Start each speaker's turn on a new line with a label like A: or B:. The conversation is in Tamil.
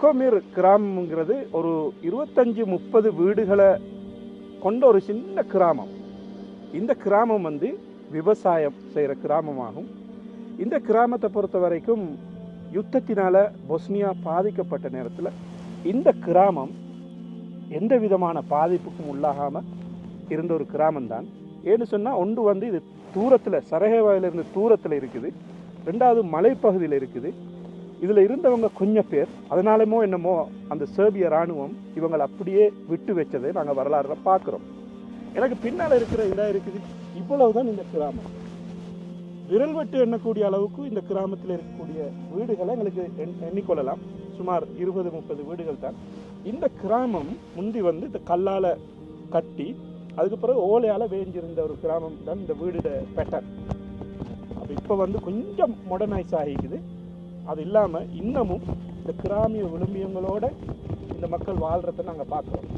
A: கொக்கோமீர் கிராமங்கிறது ஒரு இருபத்தஞ்சு முப்பது வீடுகளை கொண்ட ஒரு சின்ன கிராமம். இந்த கிராமம் வந்து விவசாயம் செய்கிற கிராமமாகும். இந்த கிராமத்தை பொறுத்த வரைக்கும் யுத்தத்தினால் பொஸ்னியா பாதிக்கப்பட்ட நேரத்தில் இந்த கிராமம் எந்த விதமான பாதிப்புக்கும் உள்ளாகாமல் இருந்த ஒரு கிராமம்தான். ஏன்னு சொன்னால் ஒன்று வந்து இது தூரத்தில் சரகேவாயிலிருந்து தூரத்தில் இருக்குது. ரெண்டாவது மலைப்பகுதியில் இருக்குது. இதில் இருந்தவங்க கொஞ்சம் பேர் அதனாலமோ என்னமோ அந்த சேர்பிய இராணுவம் இவங்களை அப்படியே விட்டு வச்சதை நாங்கள் வரலாறுல பார்க்குறோம். எனக்கு பின்னால் இருக்கிற இடம் இருக்குது இவ்வளவுதான் இந்த கிராமம். விரல் வெட்டு எண்ணக்கூடிய அளவுக்கு இந்த கிராமத்தில் இருக்கக்கூடிய வீடுகளை எங்களுக்கு எண் எண்ணிக்கொள்ளலாம். சுமார் இருபது முப்பது வீடுகள் தான். இந்த கிராமம் முந்தி வந்து இந்த கல்லால் கட்டி அதுக்கு பிறகு ஓலையால் வேஞ்சிருந்த ஒரு கிராமம் தான் இந்த வீடு பேட்டர் அப்போ இப்போ வந்து கொஞ்சம் மாடர்னைஸ் ஆகிக்குது. அது இல்லாமல் இன்னமும் இந்த கிராமிய விளிம்பியங்களோட இந்த மக்கள் வாழ்கிறத நாங்கள் பார்க்குறோம்.